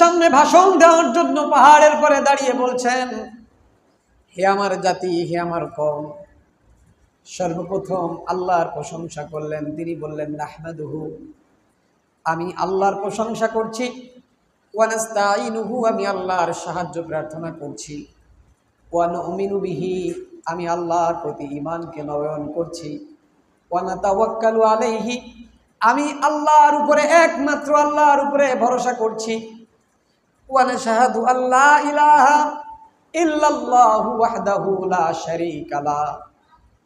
সামনে ভাষণ দেওয়ার জন্য পাহাড়ের পরে দাঁড়িয়ে বলছেন, হে আমার জাতি, হে আমার কম সর্বপ্রথম আল্লাহর প্রশংসা করলেন। তিনি বললেন, নাহমাদুহু, আমি আল্লাহর প্রশংসা করছি। ওয়ানাস্তাইনুহু আমি আল্লাহর সাহায্য প্রার্থনা করছি। ওয়ান উমিনু বিহি, আমি আল্লাহর প্রতি ইমানকে নয়ন করছি। ওয়ানা তাওয়াক্কালু আলাইহি, আমি আল্লাহর উপরে একমাত্র আল্লাহর উপরে ভরসা করছি।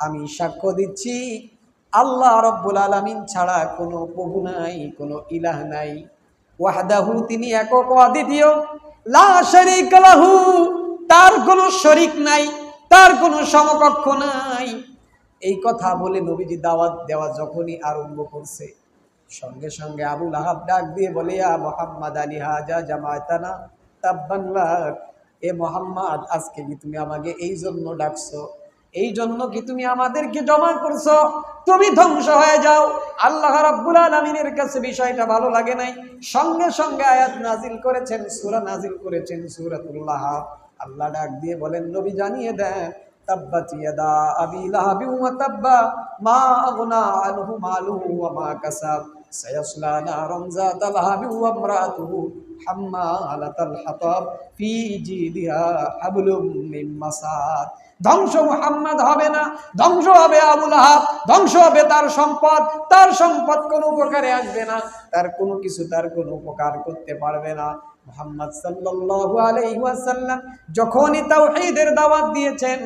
আমি সাক্ষ্য দিচ্ছি, আল্লাহ রব্বুল আলামিন ছাড়া কোনো প্রভু নাই, কোনো ইলাহ নাই। ওয়াহদাহু তিনি একক অদ্বিতীয়। লা লাহু, তার কোনো শরিক নাই, তার কোনো সমকক্ষ নাই। এই কথা বলে নবীজি দাওয়াত দেওয়া যখনই আরম্ভ করছে। সঙ্গে সঙ্গে আবুল আহাব ডাক দিয়ে বলে আ মোহাম্মদ আলী হাজা জামায়াতানা তাব্বাংলাক এ মোহাম্মদ, আজকে কি তুমি আমাকে এই জন্য ডাকছো? এই জন্য কি তুমি আমাদেরকে জমা করছ? তুমি ধ্বংস হয়ে যাও। আল্লাহ রাব্বুল আলামিনের কাছে বিষয়টা ভালো লাগে নাই। সঙ্গে সঙ্গে আয়াত নাজিল করেছেন, সূরা নাজিল করেছেন সূরাতুল্লাহ আল্লাহ ডাক দিয়ে বলেন, নবী জানিয়ে দেন, তাব্বাত ইয়াদা আবি লাহাবি ওয়া তাব্বা, মা আগনা আনহু মালুহু ওয়া মা কাসাব। সায়াসলা নারান যাতা লাহাবি ওয়া ইমরাতুহু হাম্মালাতাল হাতাব ফি জিদিহা হাবলুম মিন ধ্বংস মুহাম্মদ হবে না, ধ্বংস হবে আবুল আহাব, ধ্বংস হবে তার সম্পদ তার সম্পদ কোনো উপকারে আসবে না, তার কোনো কিছু তার কোনো উপকার করতে পারবে না। মোহাম্মদ সাল্লাল্লাহু আলাইহি ওয়াসাল্লাম যখনই তাওহীদের দাওয়াত দিয়েছেন,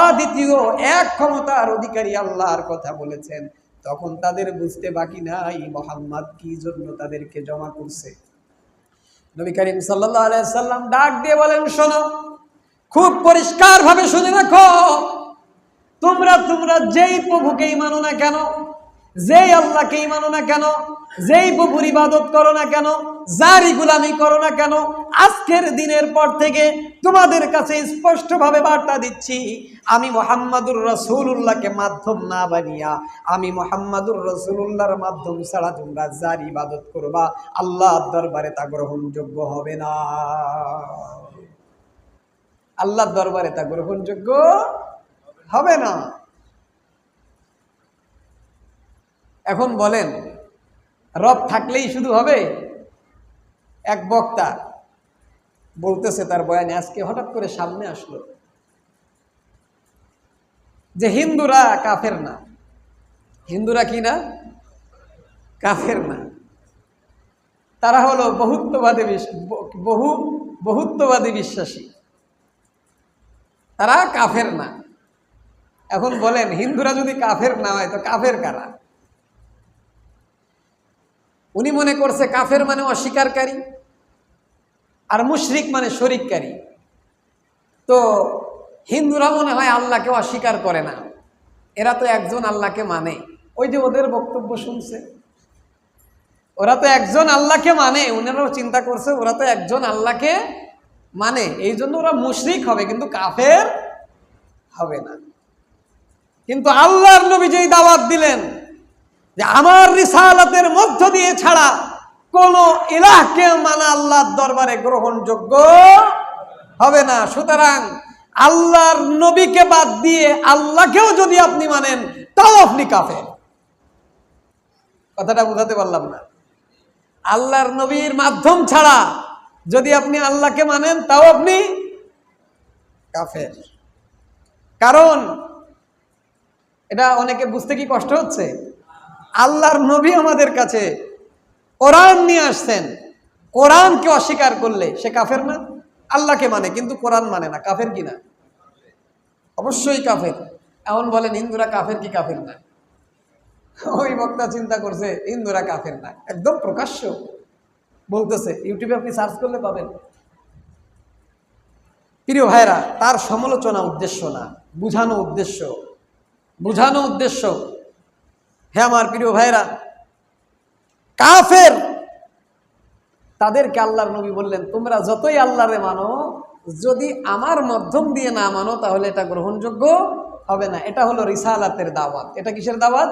অদ্বিতীয় এক ক্ষমতার অধিকারী আল্লাহর কথা বলেছেন। তখন তাদের বুঝতে বাকি নাই, মোহাম্মদ কি জন্য তাদেরকে জমা করছে? নবী করিম সাল্লাম ডাক দিয়ে বলেন, শোনো, খুব পরিষ্কার ভাবে শুনে রাখো, তোমরা তোমরা যেই প্রভুকেই মানো না কেন যেই আল্লাহকেই মানো না কেন, যেই প্রভুর ইবাদত করো না কেন, যারই গুলামি করো না কেন, আজকের দিনের পর থেকে তোমাদের কাছে স্পষ্টভাবে বার্তা দিচ্ছি, আমি মোহাম্মদুর রসুল্লাহকে মাধ্যম না বানিয়া, আমি মোহাম্মদুর রসুল্লাহর মাধ্যম ছাড়া তোমরা যার ইবাদত করবা আল্লাহ দরবারে তা গ্রহণযোগ্য হবে না। আল্লাহর দরবারে তা গ্রহণযোগ্য হবে না। এখন বলেন, রব থাকলেই শুধু হবে? এক বক্তা বলতেছে তার বয়ানে, আজকে হঠাৎ করে সামনে আসলো। যে হিন্দুরা কাফের না। হিন্দুরা কি না? কাফের না। তারা হলো বহুত্ববাদী বহু, বহুত্ববাদী বিশ্বাসী। তারা কাফের না। এখন বলেন, হিন্দুরা যদি কাফের না হয়, তো কাফের কারা? উনি মনে করছে কাফের মানে অস্বীকারী আর মুশরিক মানে শরিককারী। তো হিন্দুরা মনে হয় আল্লাহকে অস্বীকার করে না। এরা তো একজন আল্লাহকে মানে। ওই যে ওদের বক্তব্য শুনছে। ওরা তো একজন আল্লাহকে মানে। ওনারাও চিন্তা করছে ওরা তো একজন আল্লাহকে মানে। এই জন্য ওরা মুশরিক হবে, কিন্তু কাফের হবে না। কিন্তু আল্লাহর নবী যেই দাওয়াত দিলেন যে আমার রিসালাতের মধ্য দিয়ে ছাড়া কোন ইলাহকে মানা আল্লাহর দরবারে গ্রহণযোগ্য হবে না। সুতরাং আল্লাহর নবীকে বাদ দিয়ে আল্লাহকেও যদি আপনি মানেন, তাও আপনি কাফের। কথাটা বুঝাতে পারলাম না। আল্লাহর নবীর মাধ্যম ছাড়া যদি আপনি আল্লাহকে মানেন, তাও আপনি কাফের। কারণ এটা অনেকে বুঝতে কি কষ্ট হচ্ছে? আল্লাহর নবী আমাদের কাছে কোরআন নিয়ে আসছেন। কোরআনকে অস্বীকার করলে সে কাফের না? আল্লাহকে মানে কিন্তু কোরআন মানে না। কাফের কি না? অবশ্যই কাফের। এমন বলেন হিন্দুরা কাফের কি কাফের না? ওই বক্তা চিন্তা করছে হিন্দুরা কাফের না। একদম প্রকাশ্য বলতেছে। ইউটিউবে আপনি সার্চ করলে পাবেন। প্রিয় ভাইরা তার সমালোচনা উদ্দেশ্য না, বুঝানো উদ্দেশ্য। বুঝানো উদ্দেশ্য। হ্যাঁ আমার প্রিয় ভাইরা কাফের, তাদেরকে আল্লাহর নবী বললেন, তোমরা যতই আল্লাহরে মানো, যদি আমার মাধ্যম দিয়ে না মানো, তাহলে এটা গ্রহণযোগ্য হবে না। এটা হলো রিসালাতের দাওয়াত। এটা কিসের দাওয়াত?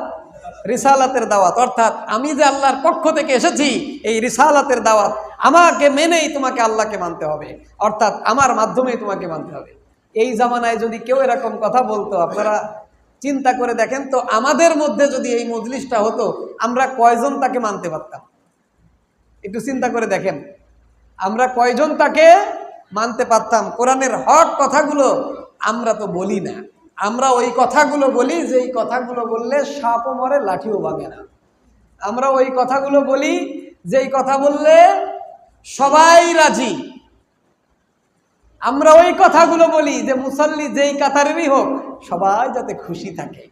রিসালাতের দাওয়াত। অর্থাৎ আমি যে আল্লাহর পক্ষ থেকে এসেছি, এই রিসালাতের দাওয়াত আমাকে মেনেই তোমাকে আল্লাহকে মানতে হবে। অর্থাৎ আমার মাধ্যমেই তোমাকে মানতে হবে। এই জামানায় যদি কেউ এরকম কথা বলতো, আপনারা চিন্তা করে দেখেন তো আমাদের মধ্যে যদি এই মজলিসটা হতো, আমরা কয়জন তাকে মানতে পারতাম? একটু চিন্তা করে দেখেন। আমরা কয়জন তাকে মানতে পারতাম? কোরআনের হট কথাগুলো আমরা তো বলি না। আমরা ওই কথাগুলো বলি যে এই কথাগুলো বললে সাপও মরে, লাঠিও ভাঙে না। আমরা ওই কথাগুলো বলি যেই কথা বললে সবাই রাজি। আমরা ওই কথাগুলো বলি যে মুসল্লি যেই কাতারেরই হোক, সবাই যাতে খুশি থাকে।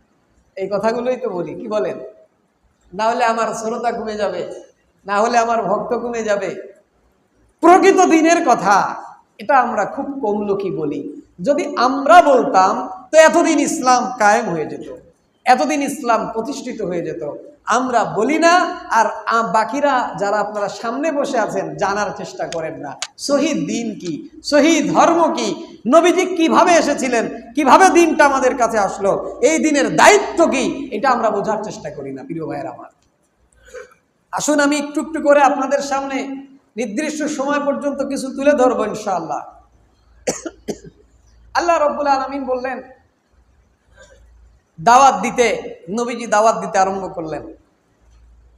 এই কথাগুলোই তো বলি, কি বলেন? না হলে আমার শ্রোতা কমে যাবে, না হলে আমার ভক্ত কমে যাবে। প্রকৃত দিনের কথা, এটা আমরা খুব কম লোকই বলি। যদি আমরা বলতাম, তো এতদিন ইসলাম কায়েম হয়ে যেত। এতদিন ইসলাম প্রতিষ্ঠিত হয়ে যেত। আমরা বলি না, আর বাকিরা যারা আপনারা সামনে বসে আছেন, জানার চেষ্টা করেন না। শহীদ দিন কি? শহীদ ধর্ম কি? নবীজি কীভাবে এসেছিলেন? কীভাবে দিনটা আমাদের কাছে আসলো? এই দিনের দায়িত্ব কি? এটা আমরা বোঝার চেষ্টা করি না, প্রিয় ভাইয়ের আমার। আসুন আমি একটু একটু করে আপনাদের সামনে নির্দিষ্ট সময় পর্যন্ত কিছু তুলে ধরবো, ইনশাআল্লাহ। আল্লাহ রব্বুল আলমিন বললেন দাওয়াত দিতে, নবীজি দাওয়াত দিতে আরম্ভ করলেন।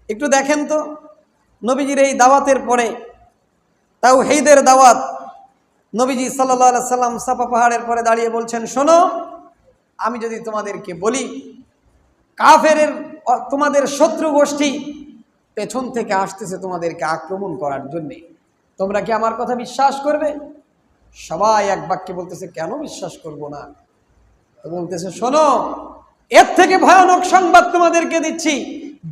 একটু দেখেন তো, নবীজির এই দাওয়াতের পরে তাও হেইদের দাওয়াত, নবীজি সাল্লাহ সাল্লাম সাপা পাহাড়ের পরে দাঁড়িয়ে বলছেন, শোনো, আমি যদি তোমাদেরকে বলি কাফের তোমাদের শত্রু গোষ্ঠী পেছন থেকে আসতেছে তোমাদেরকে আক্রমণ করার জন্যে। তোমরা কি আমার কথা বিশ্বাস করবে? সবাই এক বাক্যে বলতেছে, কেন বিশ্বাস করব না? বলতেছে, শোনো এর থেকে ভয়ানক সংবাদ তোমাদেরকে দিচ্ছি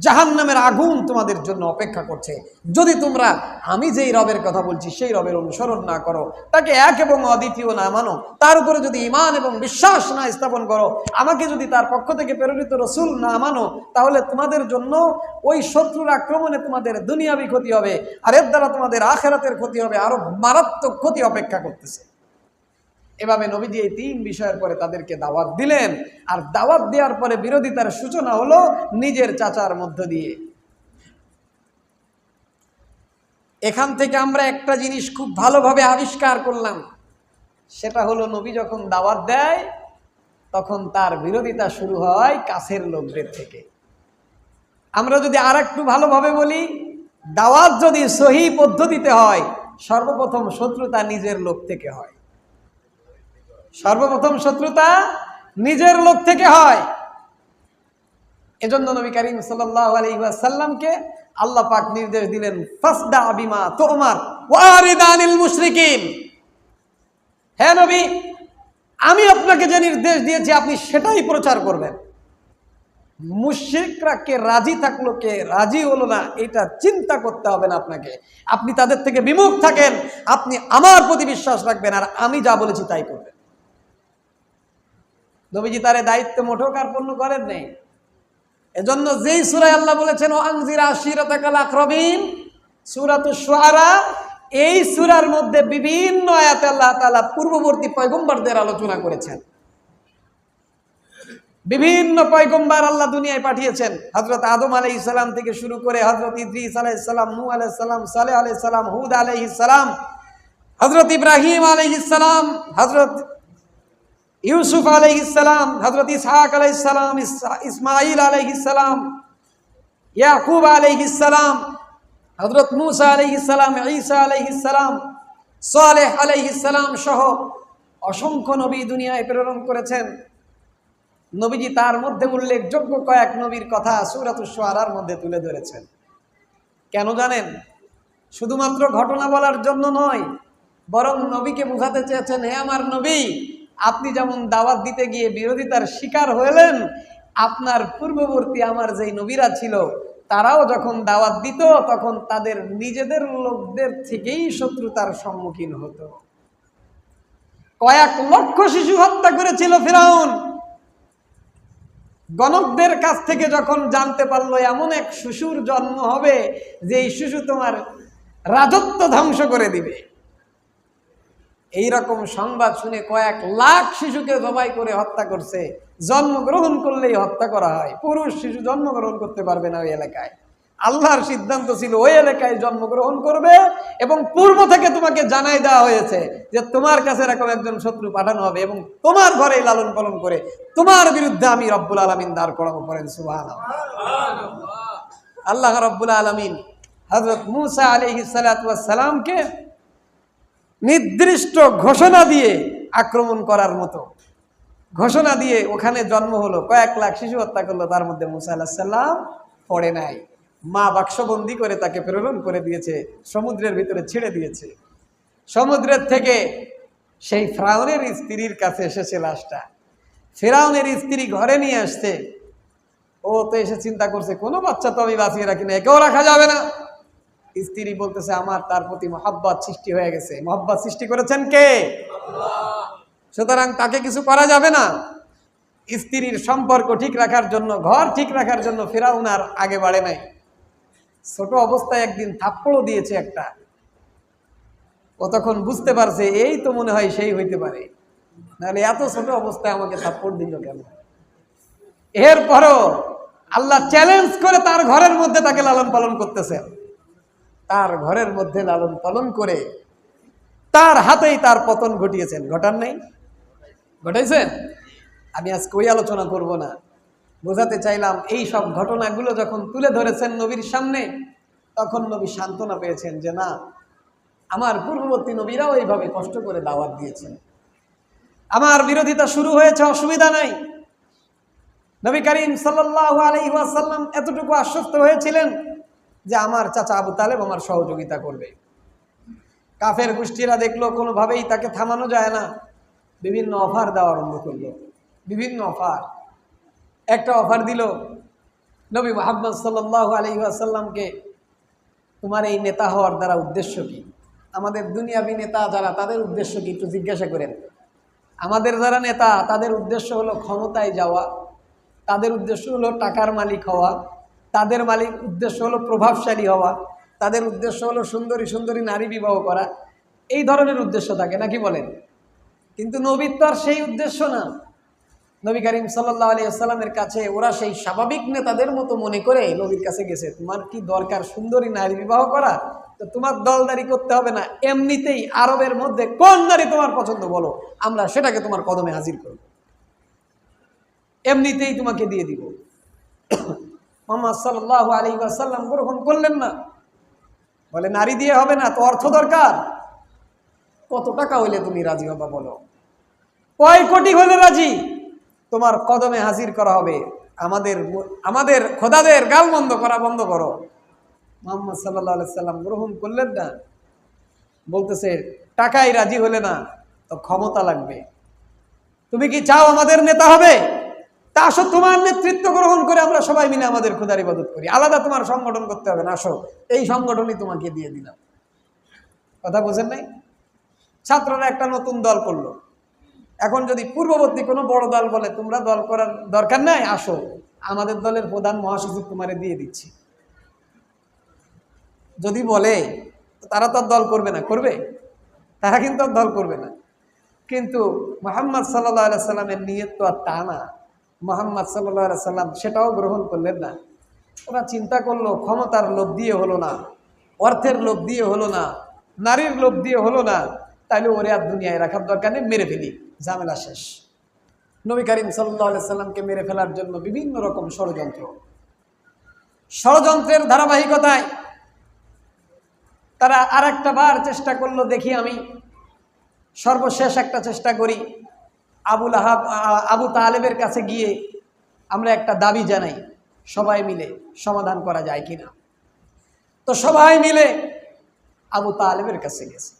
জাহান নামের আগুন তোমাদের জন্য অপেক্ষা করছে। যদি তোমরা, আমি যেই রবের কথা বলছি, সেই রবের অনুসরণ না করো, তাকে এক এবং অদ্বিতীয় না মানো, তার উপরে যদি ইমান এবং বিশ্বাস না স্থাপন করো, আমাকে যদি তার পক্ষ থেকে প্রেরিত রসুল না মানো, তাহলে তোমাদের জন্য ওই শত্রুর আক্রমণে তোমাদের দুনিয়াবি ক্ষতি হবে, আর এর দ্বারা তোমাদের আখেরাতের ক্ষতি হবে, আরও মারাত্মক ক্ষতি অপেক্ষা করতেছে। এভাবে নবীজি এই তিন বিষয়ের পরে তাদেরকে দাওয়াত দিলেন। আর দাওয়াত দেওয়ার পরে বিরোধিতার সূচনা হলো নিজের চাচার মধ্য দিয়ে। এখান থেকে আমরা একটা জিনিস খুব ভালোভাবে আবিষ্কার করলাম। সেটা হলো নবী যখন দাওয়াত দেয়, তখন তার বিরোধিতা শুরু হয় কাছের লোকদের থেকে। আমরা যদি আর একটু ভালোভাবে বলি, দাওয়াত যদি সহি পদ্ধতিতে হয়, সর্বপ্রথম শত্রুতা নিজের লোক থেকে হয়। সর্বপ্রথম শত্রুতা নিজের লোক থেকে হয়। এজন্য নবী করিম সাল্লাহ আল্লাহ পাক নির্দেশ দিলেন, ফাসদা হ্যাঁ নবী, আমি আপনাকে যে নির্দেশ দিয়েছি, আপনি সেটাই প্রচার করবেন। মুশ্রিকরা কে রাজি থাকল, কে রাজি হলো না, এটা চিন্তা করতে হবে না আপনাকে। আপনি তাদের থেকে বিমুখ থাকেন, আপনি আমার প্রতি বিশ্বাস রাখবেন, আর আমি যা বলেছি তাই করবেন। নবীজি তার দায়িত্ব মোটেও কার্পণ্য করেন নেই। এজন্য যেই সুরায় আল্লাহ বলেছেন ও আংজিরা আশিরতাকাল আক্রবিন সুরাত এই সুরার মধ্যে বিভিন্ন আয়াত আল্লাহ তালা পূর্ববর্তী পয়গম্বরদের আলোচনা করেছেন। বিভিন্ন পয়গম্বার আল্লাহ দুনিয়ায় পাঠিয়েছেন। হজরত আদম আলাই ইসলাম থেকে শুরু করে হজরত ইদ্রিস আলাই ইসলাম নু আলাই সালাম, সালেহ আলাই সালাম, হুদ আলাই ইসলাম হজরত ইব্রাহিম আলাই ইসলাম হজরত ইউসুফ আলাই ইসলাম হজরত ইসহাক আলাই ইসলাম ইসমাইল আলাই ইসলাম ইয়াকুব আলাই ইসলাম হজরত মুসা আলাই ইসলাম ঈসা আলাই ইসলাম সালেহ আলাই ইসলাম সহ অসংখ্য নবী দুনিয়ায় প্রেরণ করেছেন। নবীজি তার মধ্যে উল্লেখযোগ্য কয়েক নবীর কথা সুরাতুসারার মধ্যে তুলে ধরেছেন। কেন জানেন? শুধুমাত্র ঘটনা বলার জন্য নয়, বরং নবীকে বোঝাতে চেয়েছেন, হে আমার নবী আপনি যেমন দাওয়াত দিতে গিয়ে বিরোধিতার শিকার হলেন আপনার পূর্ববর্তী আমার যেই নবীরা ছিল, তারাও যখন দাওয়াত দিত, তখন তাদের নিজেদের লোকদের থেকেই শত্রুতার সম্মুখীন হতো। কয়েক লক্ষ শিশু হত্যা করেছিল ফিরাউন। গণকদের কাছ থেকে যখন জানতে পারল, এমন এক শিশুর জন্ম হবে যে এই শিশু তোমার রাজত্ব ধ্বংস করে দিবে। এই রকম সংবাদ শুনে কয়েক লাখ শিশুকে জবাই করে হত্যা করছে। জন্মগ্রহণ করলেই হত্যা করা হয়। পুরুষ শিশু জন্মগ্রহণ করতে পারবে না ওই এলাকায়। আল্লাহর সিদ্ধান্ত ছিল, ওই এলাকায় জন্মগ্রহণ করবে এবং পূর্ব থেকে তোমাকে জানাই দেওয়া হয়েছে যে তোমার কাছে এরকম একজন শত্রু পাঠানো হবে এবং তোমার ঘরে লালন পালন করে তোমার বিরুদ্ধে আমি রব্বুল আলমিন দাঁড় করাবো করেন সুবাহ আল্লাহ রব্বুল আলমিন হজরত মুসা আলহি নির্দিষ্ট ঘোষণা দিয়ে আক্রমণ করার মতো। ঘোষণা দিয়ে ওখানে জন্ম হলো, কয়েক লাখ শিশু হত্যা করল, তার মধ্যে মুসা আল্লাহ পড়ে নাই। মা বাক্সবন্দি করে তাকে প্রেরণ করে দিয়েছে, সমুদ্রের ভিতরে ছেড়ে দিয়েছে। সমুদ্রের থেকে সেই ফ্রাউনের স্ত্রীর কাছে এসেছে লাশটা। ফেরাউনের স্ত্রী ঘরে নিয়ে আসছে। ও তো এসে চিন্তা করছে, কোনো বাচ্চা তো আমি বাঁচিয়ে রাখি না একেও রাখা যাবে না। স্ত্রী বলতেছে, আমার তার প্রতি মহাব্বত সৃষ্টি হয়ে গেছে। মহাব্বত সৃষ্টি করেছেন কে? সুতরাং তাকে কিছু করা যাবে না। স্ত্রীর সম্পর্ক ঠিক রাখার জন্য, ঘর ঠিক রাখার জন্য ফেরাউন আর আগে বাড়ে নাই। ছোট অবস্থায় একদিন থাপ্পড়ও দিয়েছে একটা। ও তখন বুঝতে পারছে, এই তো মনে হয় সেই হইতে পারে। নাহলে এত ছোট অবস্থায় আমাকে থাপ্পড় দিল কেন? এরপরও আল্লাহ চ্যালেঞ্জ করে তার ঘরের মধ্যে তাকে লালন পালন করতেছে। তার ঘরের মধ্যে লালন পালন করে তার হাতেই তার পতন ঘটিয়েছেন। ঘটার নাই? ঘটাইছেন? আমি আজকে ওই আলোচনা করব না। বোঝাতে চাইলাম এই সব ঘটনাগুলো যখন তুলে ধরেছেন নবীর সামনে, তখন নবী সান্ত্বনা পেয়েছেন যে না, আমার পূর্ববর্তী নবীরাও এইভাবে কষ্ট করে দাওয়াত দিয়েছেন। আমার বিরোধিতা শুরু হয়েছে, অসুবিধা নাই। নবী করিম সাল্লাহ আলহিহাসাল্লাম এতটুকু আশ্বস্ত হয়েছিলেন যে আমার চাচা আবু তালেব আমার সহযোগিতা করবে। কাফের গোষ্ঠীরা দেখল, কোনোভাবেই তাকে থামানো যায় না। বিভিন্ন অফার দেওয়া আরম্ভ করল। বিভিন্ন অফার। একটা অফার দিল, নবী মোহাম্মদ সাল্লাহ আলহিহাসাল্লামকে তোমার এই নেতা হওয়ার দ্বারা উদ্দেশ্য কি? আমাদের দুনিয়াবি নেতা যারা, তাদের উদ্দেশ্য কি? একটু জিজ্ঞাসা করেন। আমাদের যারা নেতা, তাদের উদ্দেশ্য হলো ক্ষমতায় যাওয়া। তাদের উদ্দেশ্য হলো টাকার মালিক হওয়া। তাদের মালিক উদ্দেশ্য হলো প্রভাবশালী হওয়া। তাদের উদ্দেশ্য হলো সুন্দরী সুন্দরী নারী বিবাহ করা। এই ধরনের উদ্দেশ্য থাকে, নাকি বলেন? কিন্তু নবীর তো আর সেই উদ্দেশ্য না। নবী করিম সাল্লাহ আলী আসসালামের কাছে ওরা সেই স্বাভাবিক নেতাদের মতো মনে করে নবীর কাছে গেছে, তোমার কি দরকার সুন্দরী নারী বিবাহ করা? তো তোমার দলদারি করতে হবে না, এমনিতেই আরবের মধ্যে কোন নারী তোমার পছন্দ বলো, আমরা সেটাকে তোমার কদমে হাজির করব। এমনিতেই তোমাকে দিয়ে দিব। মোহাম্মদ সাল্লাহ আলী আসাল্লাম গ্রহণ করলেন না। বলে, নারী দিয়ে হবে না, তো অর্থ দরকার। কত টাকা হইলে তুমি রাজি হবা বলো? কয় কোটি হলে রাজি। তোমার কদমে হাজির করা হবে। আমাদের আমাদের খোদাদের গাল বন্ধ করা বন্ধ করো। মোহাম্মদ সাল্লাহ সাল্লাম গ্রহণ করলেন না। বলতেছে, টাকাই রাজি হলে না, তো ক্ষমতা লাগবে। তুমি কি চাও আমাদের নেতা হবে? তা আসো, তোমার নেতৃত্ব গ্রহণ করে আমরা সবাই মিলে আমাদের খুদার ইবাদত করি। আলাদা তোমার সংগঠন করতে হবে না, আসো। এই সংগঠনই তোমাকে দিয়ে দিলাম। কথা বোঝেন নাই? ছাত্ররা একটা নতুন দল করল। এখন যদি পূর্ববর্তী কোনো বড় দল বলে, তোমরা দল করার দরকার নাই, আসো। আমাদের দলের প্রধান মহাসচিব তোমারে দিয়ে দিচ্ছি। যদি বলে, তারা তো দল করবে না, করবে? তারা কিন্তু দল করবে না। কিন্তু মোহাম্মদ সাল্লাহ সাল্লামের নিয়ত তো আর তা না। মোহাম্মদ সাল্লাহ সাল্লাম সেটাও গ্রহণ করলেন না। ওরা চিন্তা করল, ক্ষমতার লোভ দিয়ে হলো না, অর্থের লোভ দিয়ে হলো না, নারীর লোভ দিয়ে হলো না, তাইলে ওরে আর দুনিয়ায় রাখার দরকার নেই, মেরে ফেলি, ঝামেলা শেষ। নবী করিম সাল্লাহ সাল্লামকে মেরে ফেলার জন্য বিভিন্ন রকম ষড়যন্ত্র। ষড়যন্ত্রের ধারাবাহিকতায় তারা আর বার চেষ্টা করল, দেখি আমি সর্বশেষ একটা চেষ্টা করি। আবুল আহাব আবু তালেবের কাছে গিয়ে আমরা একটা দাবি জানাই, সবাই মিলে সমাধান করা যায় কি না তো সবাই মিলে আবু তালেবের কাছে গেছে।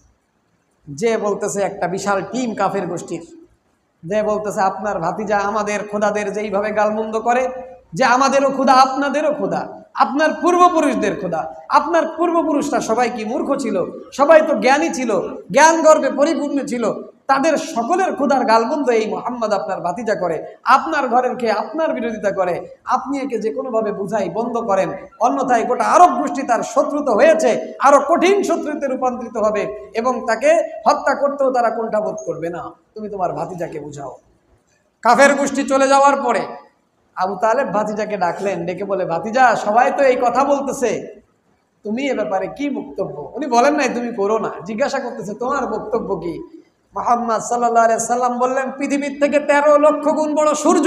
যে বলতেছে একটা বিশাল টিম কাফের গোষ্ঠীর। যে বলতেছে, আপনার ভাতিজা আমাদের খোদাদের যেইভাবে গালমন্দ করে, যে আমাদেরও ক্ষুধা, আপনাদেরও ক্ষুধা, আপনার পূর্বপুরুষদের ক্ষুধা, আপনার পূর্বপুরুষরা সবাই কি মূর্খ ছিল? সবাই তো জ্ঞানী ছিল, জ্ঞান গর্বে পরিপূর্ণ ছিল তাদের সকলের ক্ষুধার গালবন্ধ এই মোহাম্মদ আপনার বাতিজা করে, আপনার ঘরের খেয়ে আপনার বিরোধিতা করে, আপনি একে যে কোনোভাবে বুঝাই বন্ধ করেন, অন্যথায় গোটা আরব গোষ্ঠী তার শত্রুত হয়েছে, আরও কঠিন শত্রুতে রূপান্তরিত হবে এবং তাকে হত্যা করতেও তারা কোনটা বোধ করবে না। তুমি তোমার ভাতিজাকে বুঝাও। কাফের গোষ্ঠী চলে যাওয়ার পরে আবু তালেব ভাতিজাকে ডাকলেন, ডেকে বলে, ভাতিজা, সবাই তো এই কথা বলতেছে। তুমি এ ব্যাপারে কি বক্তব্য? উনি বলেন নাই, তুমি করো না। জিজ্ঞাসা করতেছে, তোমার বক্তব্য কি? মোহাম্মদ সাল্লাহ সাল্লাম বললেন, পৃথিবীর থেকে তেরো লক্ষ গুণ বড় সূর্য।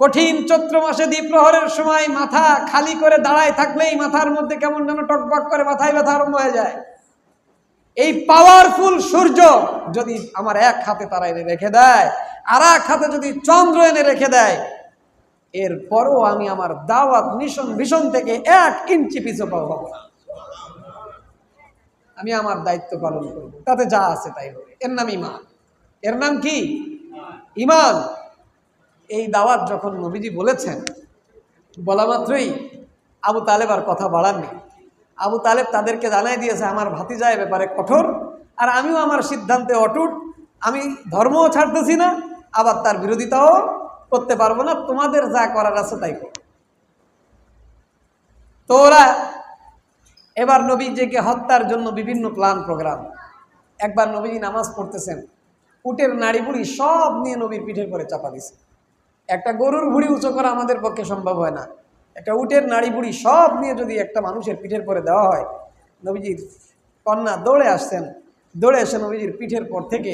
কঠিন চৈত্র মাসে দ্বীপ্রহরের সময় মাথা খালি করে দাঁড়ায় থাকলেই মাথার মধ্যে কেমন যেন টকবক করে মাথায় ব্যথা আরম্ভ হয়ে যায়। এই পাওয়ারফুল সূর্য যদি আমার এক হাতে তারা এনে রেখে দেয়, আর এক হাতে যদি চন্দ্র এনে রেখে দেয়, এরপরও আমি আমার দাওয়াত মিশন ভীষণ থেকে এক ইঞ্চি পিছু পাবো না। আমি আমার দায়িত্ব পালন করব তাতে যা আছে তাই হবে। এর নাম ইমান এর নাম কি? ইমান এই দাওয়াত যখন নবীজি বলেছেন, বলা মাত্রই আবু তালেব আর কথা বাড়াননি। আবু তালেব তাদেরকে জানাই দিয়েছে, আমার ভাতিজা এ ব্যাপারে কঠোর আর আমিও আমার সিদ্ধান্তে অটুট। আমি ধর্মও ছাড়তেছি না, আবার তার বিরোধিতাও করতে পারব না। তোমাদের যা করার আছে তাই করো। তো ওরা এবার নবীজিকে হত্যার জন্য বিভিন্ন প্ল্যান প্রোগ্রাম একবার নবীজি নামাজ পড়তেছেন, উটের নাড়ি বুড়ি সব নিয়ে নবীর পিঠের পরে চাপা দিছে। একটা গরুর ভুড়ি উঁচু করা আমাদের পক্ষে সম্ভব হয় না। একটা উটের নাড়ি বুড়ি সব নিয়ে যদি একটা মানুষের পিঠের পরে দেওয়া হয় নবীজির কন্যা দৌড়ে আসছেন। দৌড়ে এসে নবীজির পিঠের পর থেকে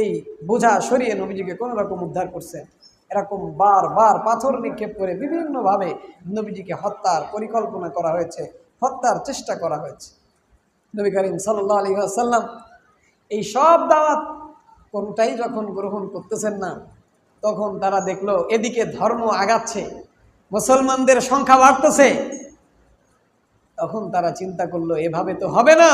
এই বোঝা সরিয়ে নবীজিকে কোনো রকম উদ্ধার করছেন এরকম বার বার পাথর নিক্ষেপ করে বিভিন্নভাবে নবীজিকে হত্যার পরিকল্পনা করা হয়েছে। হত্যার চেষ্টা করা হয়েছে। নবী করিম সাল্লাহ আলী আসাল্লাম এই সব দাওয়াত কোনটাই যখন গ্রহণ করতেছেন না, তখন তারা দেখল এদিকে ধর্ম আগাচ্ছে, মুসলমানদের সংখ্যা বাড়তেছে। তখন তারা চিন্তা করল, এভাবে তো হবে না,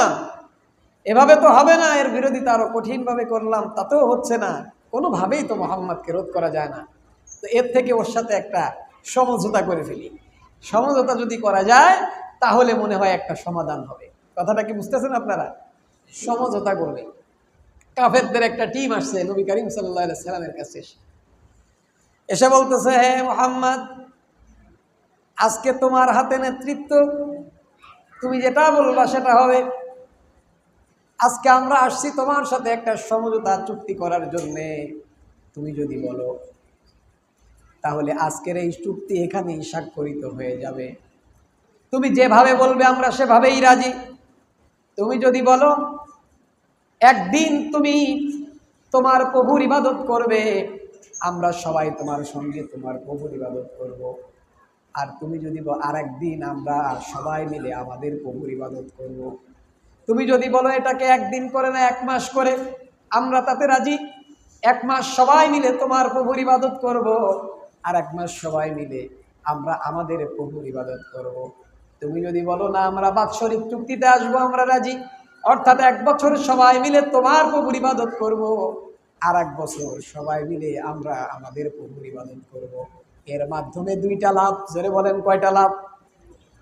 এভাবে তো হবে না, এর বিরোধিতা আরও কঠিনভাবে করলাম, তাতেও হচ্ছে না, কোনোভাবেই তো মোহাম্মদকে রোধ করা যায় না। তো এর থেকে ওর সাথে একটা সমঝোতা করে ফেলি। সমঝোতা যদি করা যায়, তাহলে মনে হয় একটা সমাধান হবে। কথাটা কি বুঝতেছেন আপনারা? সমঝোতা করবে। কাফেরদের একটা টিম আসছে, নবী করিম সাল্লামের কাছে এসে। এসে বলতেছে, হে মোহাম্মদ, আজকে তোমার হাতে নেতৃত্ব। তুমি যেটা বলবা সেটা হবে। আজকে আমরা আসছি তোমার সাথে একটা সমঝোতা চুক্তি করার জন্যে। তুমি যদি বলো। তাহলে আজকের এই চুক্তি এখানেই স্বাক্ষরিত হয়ে যাবে তুমি যেভাবে বলবে আমরা সেভাবেই রাজি তুমি যদি বলো, একদিন তুমি তোমার প্রভুর ইবাদত করবে, আমরা সবাই তোমার সঙ্গে তোমার প্রভুর ইবাদত করব। আর তুমি যদি আর একদিন আমরা সবাই মিলে আমাদের প্রভুর ইবাদত করব। তুমি যদি বলো, এটাকে একদিন করে না, এক মাস করে, আমরা তাতে রাজি এক মাস সবাই মিলে তোমার প্রভুর ইবাদত করব। আর এক মাস সবাই মিলে আমরা আমাদের প্রভুর ইবাদত করব। তুমি যদি বলো, না, আমরা বাৎসরিক চুক্তিতে আসব, আমরা রাজি অর্থাৎ এক বছর সবাই মিলে তোমার প্রভুর ইবাদত করব। আর এক বছর সবাই মিলে আমরা আমাদের প্রভুর ইবাদত করব। এর মাধ্যমে দুইটা লাভ, জোরে বলেন কয়টা লাভ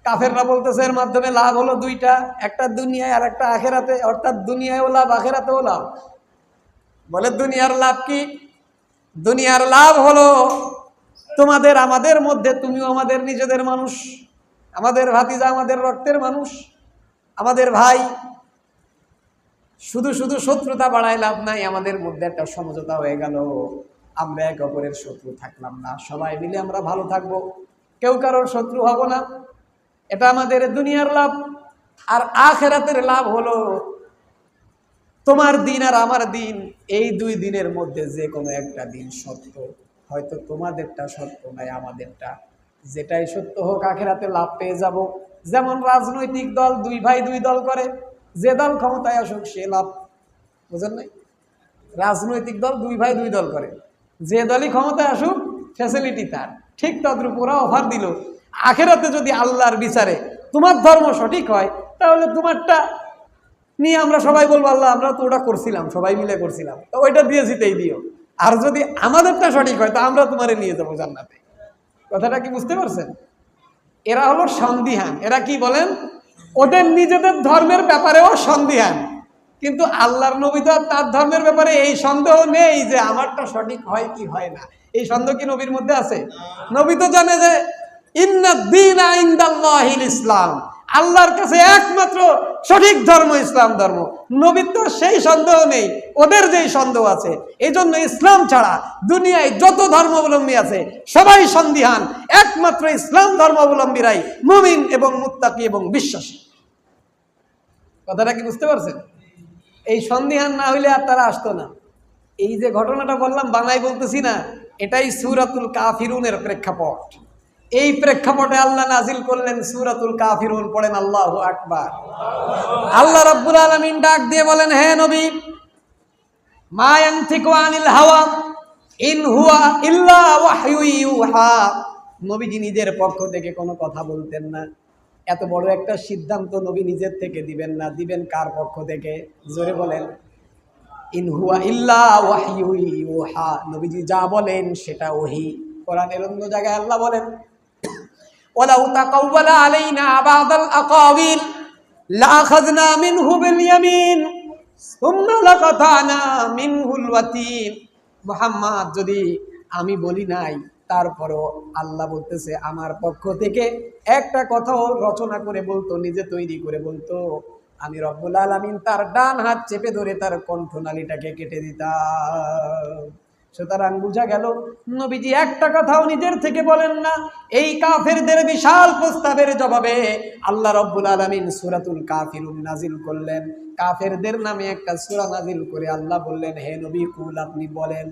কাফেররা বলতেছে, এর মাধ্যমে লাভ হলো দুইটা, একটা দুনিয়ায় আর একটা আখেরাতে অর্থাৎ দুনিয়ায়ও লাভ, আখেরাতেও লাভ বলে, দুনিয়ার লাভ কি দুনিয়ার লাভ হলো তোমাদের, আমাদের মধ্যে তুমিও আমাদের নিজেদের মানুষ। আমাদের ভাতিজা আমাদের রক্তের মানুষ। আমাদের ভাই, শুধু শুধু শত্রুতা বাড়ায় লাভ নাই, আমাদের মধ্যে একটা সমঝোতা হয়ে গেল। আমরা এক অপরের শত্রু থাকলাম না। সবাই মিলে আমরা ভালো থাকব। কেউ কারোর শত্রু হব না। এটা আমাদের দুনিয়ার লাভ। আর আখেরাতের লাভ হলো তোমার দিন আর আমার দিন। এই দুই দিনের মধ্যে যে কোনো একটা দিন সত্য। হয়তো তোমাদেরটা সত্য নাই আমাদেরটা। যেটাই সত্য হোক, আখেরাতে লাভ পেয়ে যাব। যেমন রাজনৈতিক দল দুই ভাই দুই দল করে, যে দল ক্ষমতায় আসুক, সে লাভ। বুঝেন নাই? রাজনৈতিক দল দুই ভাই দুই দল করে। যে দলই ক্ষমতায় আসুক ফ্যাসিলিটি তার। ঠিক তদ্রুপ ওরা অফার দিল। আখেরাতে যদি আল্লাহর বিচারে তোমার ধর্ম সঠিক হয়, তাহলে তোমারটা নিয়ে আমরা সবাই বলব, আল্লাহ, আমরা তো ওটা করছিলাম, সবাই মিলে করছিলাম। তো ওইটা দিয়ে জিতেই দিও। আর যদি আমাদেরটা সঠিক হয়, তা আমরা তোমারে নিয়ে যাব জান্নাতে। কথাটা কি বুঝতে পারছেন? এরা হলো সন্দিহান। এরা কি বলেন? ওদের নিজেদের ধর্মের ব্যাপারেও সন্দিহান। কিন্তু আল্লাহর নবী তো তার ধর্মের ব্যাপারে এই সন্দেহ নেই যে আমারটা সঠিক হয় কি হয় না। এই সন্দেহ কি নবীর মধ্যে আছে? নবী তো জানে যে ইন্না দিন ইসলাম। আল্লাহর কাছে একমাত্র সঠিক ধর্ম, ইসলাম ধর্ম। তো সেই সন্দেহ নেই, ওদের যেই সন্দেহ আছে। এই জন্য ইসলাম ছাড়া দুনিয়ায় যত ধর্মাবলম্বী আছে, সবাই সন্দিহান। একমাত্র ইসলাম ধর্মাবলম্বীরাই মুমিন এবং মুত্তাকি এবং বিশ্বাসী। কথাটা কি বুঝতে পারছেন? এই সন্দিহান না হইলে আর তারা আসতো না। এই যে ঘটনাটা বললাম, বাংলায় বলতেছি না, এটাই সুরাতুল কাফিরুনের প্রেক্ষাপট। এই প্রেক্ষাপটে আল্লাহ নাজিল করলেন সুরাতুল কাফিরুন, পড়েন আল্লাহ আকবার। আল্লাহ রাব্বুল আলামিন ডাক দিয়ে বলেন, হে নবী, মা ইয়ানতিকু আনিল হাওয়া, ইন হুয়া ইল্লা ইউহা। নবীজি নিজের পক্ষ থেকে কোনো কথা বলতেন না। এত বড় একটা সিদ্ধান্ত নবী নিজের থেকে দিবেন না। দিবেন কার পক্ষ থেকে? জোরে বলেন, ইন হুয়া ইল্লা ইউহা। নবীজি যা বলেন সেটা ওহি। কোরআনের অন্য জায়গায় আল্লাহ বলেন ওলাউ তাকাউবালা আলাইনা আবাদাল আকাবিল লাখাজনা মিনহু বিল ইয়ামিন, সুম্মা লাকাতানা মিনহুল ওয়াতিন। মুহাম্মদ, যদি আমি বলি নাই, তারপরও আল্লাহ বলতেছে, আমার পক্ষ থেকে একটা কথাও রচনা করে বলতো, নিজে তৈরি করে বলতো, আমি রব্বুল আলমিন তার ডান হাত চেপে ধরে তার কণ্ঠনালীটাকে কেটে দিতাম। সুতরাং বোঝা গেল, নবীজি একটা কথাও নিজের থেকে বলেন না। এই কাফেরদের বিশাল প্রস্তাবের জবাবে আল্লাহ রব্বুল আলমিন সুরাতুল কাফিরুন নাজিল করলেন। কাফেরদের নামে একটা সূরা নাজিল করে আল্লাহ বললেন, হে নবী, কুল আপনি বলেন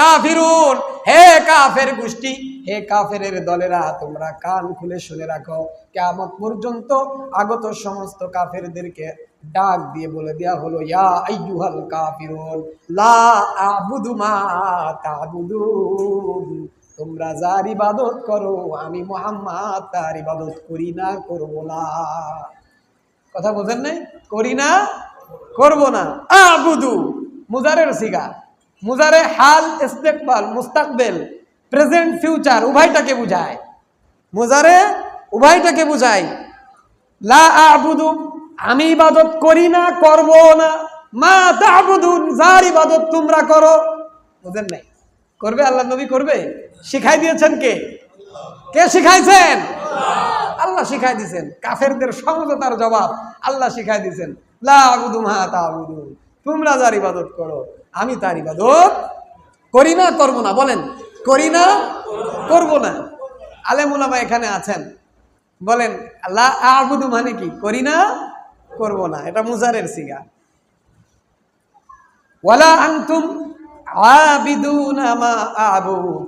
কাফিরুন, হে কাফের গোষ্ঠী, হে কাফেরের দলেরা, তোমরা কান খুলে শুনে রাখো। কিয়ামত পর্যন্ত আগত সমস্ত কাফেরদেরকে ডাক দিয়ে বলে দেয়া হলো, ইয়া আইয়ুহাল কাফিরুন, লা তোমরা যার ইবাদত করো, আমি মোহাম্মদ তার ইবাদত করি না, করব না। কথা বোঝেন নাই? করি না, করব না। আবুদু, মুজারের সিগা। মুজারে হাল, ইস্তেকবাল, মুস্তাকবেল, প্রেজেন্ট, ফিউচার, উভয়টাকে বুঝায়। মুজারে উভয়টাকে বুঝায়। লা আবুদু আমি ইবাদত করি না, করব না। মা তাবুদুন, যার ইবাদত তোমরা করো। বুঝেন নাই? করবে? আল্লাহ নবী করবে? শিখাই দিয়েছেন কে? কে শিখাইছেন? আল্লাহ শিখাই দিয়েছেন। কাফেরদের সমঝোতার জবাব আল্লাহ শিখাই দিয়েছেন। লা আবুদু মা তাবুদু তোমরা যার ইবাদত করো, আমি তার ইবাদত করি না, করব না। বলেন, করি না, করব না। আলেমুলামা এখানে আছেন। বলেন, লা আবুদু মানে কি? করি না করব না, এটা মুজারের সিগা। ওয়ালা আনতুম আবিদুনা মা আবুদ।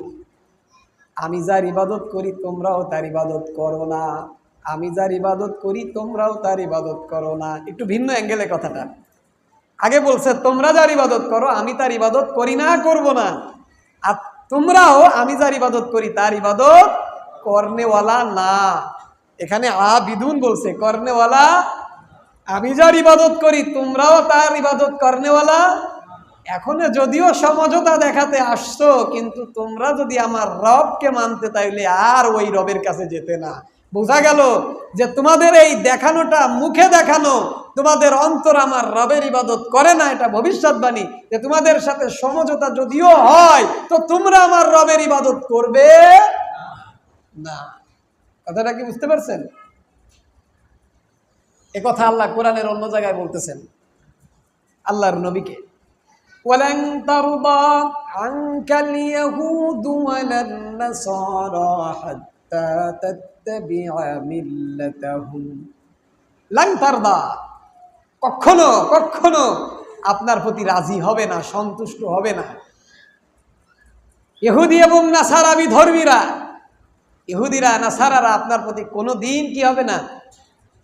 আমি যার ইবাদত করি, তোমরাও তার ইবাদত করো না। আমি যার ইবাদত করি, তোমরাও তার ইবাদত করো না। একটু ভিন্ন অ্যাঙ্গেলে কথাটা। আগে বলছে, তোমরা যার ইবাদত করো, আমি তার ইবাদত করি না, করব না। আর তোমরাও, আমি যার ইবাদত করি, তার ইবাদত করনেওয়ালা না। এখানে আবিদুন বলছে, করনেওয়ালা আমি যার ইবাদত করি, তোমরাও তার ইবাদত করনেওয়ালা। এখন যদিও সমঝোতা দেখাতে আসছো, কিন্তু তোমরা যদি আমার রবকে মানতে, তাইলে আর ওই রবের কাছে যেতে না। বোঝা গেল যে তোমাদের এই দেখানোটা, মুখে দেখানো, তোমাদের অন্তর আমার রবের ইবাদত করে না, এটা ভবিষ্যৎবাণী। যে তোমাদের সাথে সমঝোতা যদিও হয়, তো তোমরা আমার রবের ইবাদত করবে না। কথাটা কি বুঝতে পারছেন? এ কথা আল্লাহ কোরআনের অন্য জায়গায় বলতেছেন আল্লাহর নবীকে ولن ترضى عنك اليهود ولا النصارى حتى تتبع ملتهم لن ترضى কখনো কখনো আপনার প্রতি রাজি হবে না সন্তুষ্ট হবে না ইহুদি এবং নাসারাবি ধর্মীরা ইহুদিরা নাসারারা আপনার প্রতি কোনো দিন কি হবে না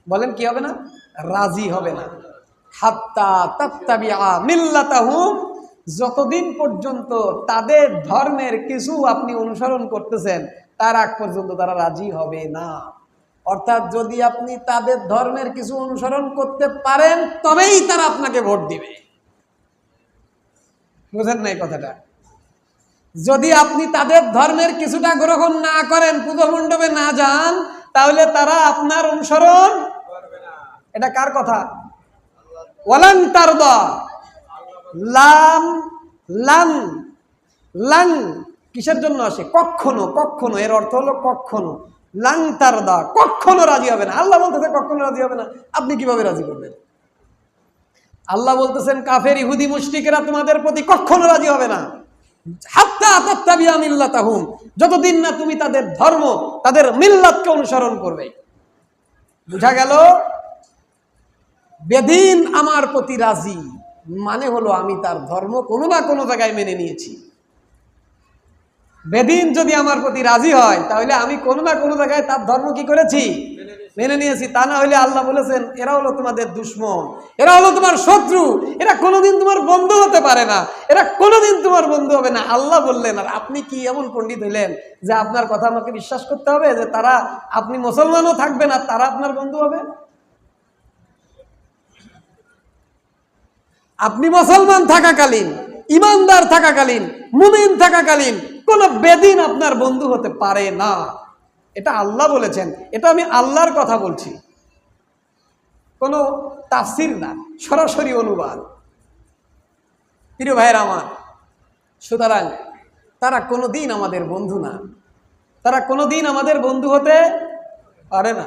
বলেন কি হবে না? রাজি হবে না। হাত্তা তাত্তাবিআ মিল্লাতাহুম যতদিন পর্যন্ত তাদের ধর্মের কিছু আপনি অনুসরণ করতেছেন, তার আগ পর্যন্ত তারা রাজি হবে না। অর্থাৎ যদি আপনি তাদের ধর্মের কিছু অনুসরণ করতে পারেন, তবেই তারা আপনাকে ভোট দিবে। বুঝেন নাই কথাটা? যদি আপনি তাদের ধর্মের কিছুটা গ্রহণ না করেন পুজো মণ্ডপে না যান, তাহলে তারা আপনার অনুসরণ এটা কার কথা? ওয়ালান তারদা। লাম লান লান কিসের জন্য আসে? কখনো কখনো এর অর্থ হলো কখনো লাং দা কখনো রাজি হবে না। আল্লাহ বলতেছে কখনো রাজি হবে না। আপনি কীভাবে রাজি করবেন? আল্লাহ বলতেছেন, কাফের, ইহুদি, মুশরিকেরা তোমাদের প্রতি কখনো রাজি হবে না। মিল্লাতাহুম। যতদিন না তুমি তাদের ধর্ম, তাদের মিল্লাতকে অনুসরণ করবে। বুঝা গেল? বেদিন আমার প্রতি রাজি মানে হলো আমি তার ধর্ম কোনো না কোনো জায়গায় মেনে নিয়েছি। বেদিন যদি আমার প্রতি রাজি হয়, তাহলে আমি কোনো না কোনো জায়গায় তার ধর্ম কি করেছি? মেনে নিয়েছি, তা না হলে আল্লাহ বলেছেন, এরা হলো তোমাদের দুশ্মন, এরা হলো তোমার শত্রু, এরা কোনোদিন তোমার বন্ধু হতে পারে না, এরা কোনোদিন তোমার বন্ধু হবে না। আল্লাহ বললেন, আর আপনি কি এমন পণ্ডিত হইলেন যে আপনার কথা আমাকে বিশ্বাস করতে হবে যে তারা, আপনি মুসলমানও থাকবেন আর তারা আপনার বন্ধু হবে? আপনি মুসলমান থাকাকালীন, ইমানদার থাকাকালীন, মুমিন থাকাকালীন, কোন বেদিন আপনার বন্ধু হতে পারে না। এটা আল্লাহ বলেছেন, এটা আমি আল্লাহর কথা বলছি। কোনো তাফসির না, সরাসরি অনুবাদ। প্রিয় ভাইয়ের আমার, সুতরাং তারা কোনো দিন আমাদের বন্ধু না। তারা কোনো দিন আমাদের বন্ধু হতে পারে না।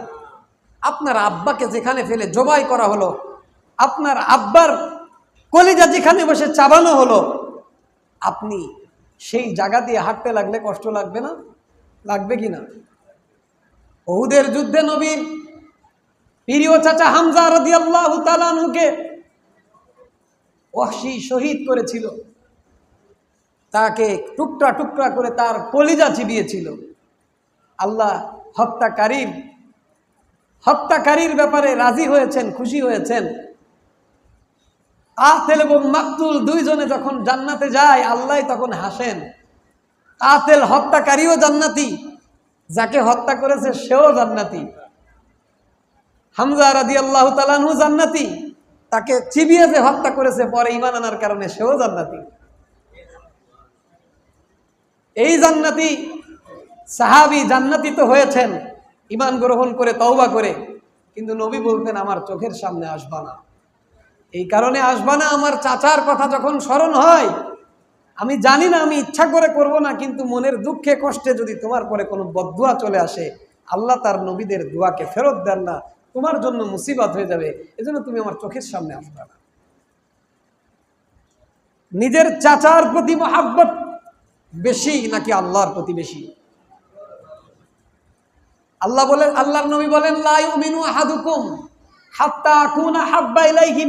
আপনার আব্বাকে যেখানে ফেলে জবাই করা হলো, আপনার আব্বার কলিজা যেখানে বসে চাবানো হলো, আপনি সেই জায়গা দিয়ে হাঁটতে লাগলে কষ্ট লাগবে না? লাগবে কি না? ওহুদের যুদ্ধে নবীর প্রিয় চাচা হামজা রদি আল্লাহ তালানুকে ওয়াসি শহীদ করেছিল। তাকে টুকরা টুকরা করে তার কলিজা চিবিয়েছিল। আল্লাহ হত্যাকারীর হত্যাকারীর ব্যাপারে রাজি হয়েছেন, খুশি হয়েছেন। আতেল এবং মাকতুল দুইজনে যখন জান্নাতে যায়, আল্লাহ তখন হাসেন। আতেল হত্যাকারীও জান্নাতি, যাকে হত্যা করেছে সেও জান্নাতি। হামজা রাদি আল্লাহ তালানহু জান্নাতি, তাকে চিবিয়ে যে হত্যা করেছে, পরে ইমান আনার কারণে সেও জান্নাতি। এই জান্নাতি সাহাবি জান্নাতি তো হয়েছেন ইমান গ্রহণ করে, তওবা করে, কিন্তু নবী বলতেন, আমার চোখের সামনে আসবা না। এই কারণে আসবা না আমার চাচার কথা যখন স্মরণ হয়, আমি জানি না আমি ইচ্ছা করে করব না, কিন্তু মনের দুঃখে কষ্টে যদি তোমার পরে কোনো বদুয়া চলে আসে, আল্লাহ তার নবীদের দোয়াকে ফেরত দেন না, তোমার জন্য মুসিবত হয়ে যাবে। এজন্য তুমি আমার চোখের সামনে আসবে না। নিজের চাচার প্রতি মহাব্বত বেশি নাকি আল্লাহর প্রতি বেশি? আল্লাহ বলেন আল্লাহর নবী বলেন লাই উমিনু আহাদুকুম।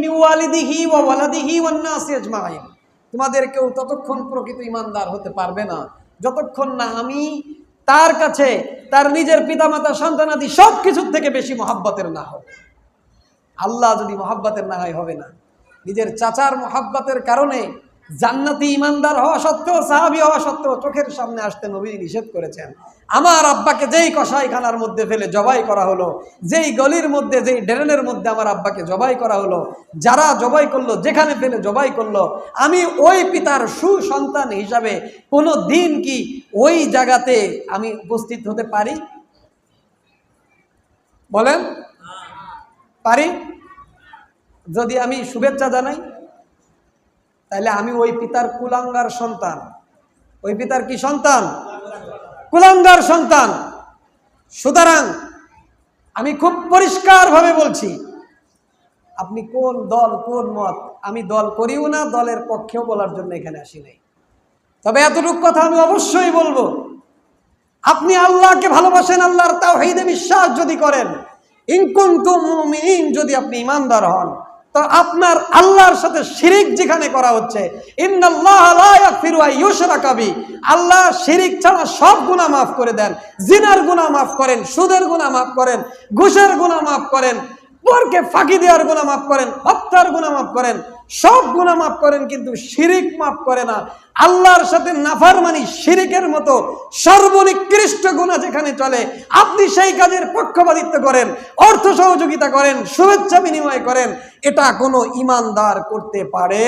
ওয়ালিদিহি তোমাদের কেউ ততক্ষণ প্রকৃত ইমানদার হতে পারবে না। যতক্ষণ না আমি তার কাছে, তার নিজের পিতা পিতামাতা, সন্তানাদি সব কিছুর থেকে বেশি মহাব্বতের না হোক আল্লাহ যদি মহাব্বতের না হয়, হবে না। নিজের চাচার মহাব্বতের কারণে জান্নাতি ইমানদার হওয়া সত্ত্বেও, সাহাবি হওয়া সত্ত্বেও চোখের সামনে আসতে নবী নিষেধ করেছেন। আমার আব্বাকে যেই কষাইখানার মধ্যে ফেলে জবাই করা হলো, যেই গলির মধ্যে, যেই ড্রেনের মধ্যে আমার আব্বাকে জবাই করা হলো, যারা জবাই করল, যেখানে ফেলে জবাই করল, আমি ওই পিতার সুসন্তান হিসাবে কোনো দিন কি ওই জায়গাতে আমি উপস্থিত হতে পারি? বলেন? পারি? যদি আমি শুভেচ্ছা জানাই। তাহলে আমি ওই পিতার কুলাঙ্গার সন্তান। ওই পিতার কি সন্তান? কুলাঙ্গার সন্তান। সুতরাং আমি খুব পরিষ্কারভাবে বলছি, আপনি কোন দল, কোন মত, আমি দল করিও না, দলের পক্ষেও বলার জন্য এখানে আসি নাই। তবে এতটুক কথা আমি অবশ্যই বলব, আপনি আল্লাহকে ভালোবাসেন, আল্লাহর তাও হেদে বিশ্বাস যদি করেন ইনকুন্তুম মুমিনিন, যদি আপনি ইমানদার হন তো আপনার আল্লাহর সাথে শিরিক যেখানে করা হচ্ছে আল্লাহ শিরিক ছাড়া সব গুণা মাফ করে দেন, জিনার গুণা মাফ করেন, সুদের গুণা মাফ করেন, ঘুষের গুণা মাফ করেন পরকে ফাঁকি দেওয়ার গুণা মাফ করেন, হত্যার গুণা মাফ করেন, সব গুণা মাফ করেন, কিন্তু শিরিক মাফ করে না। আল্লাহর সাথে নাফারমানি, শিরিকের মতো সর্বনিকৃষ্ট গুণা যেখানে চলে, আপনি সেই কাজের পক্ষপাতিত্ব করেন, অর্থ সহযোগিতা করেন, শুভেচ্ছা বিনিময় করেন, এটা কোনো ইমানদার করতে পারে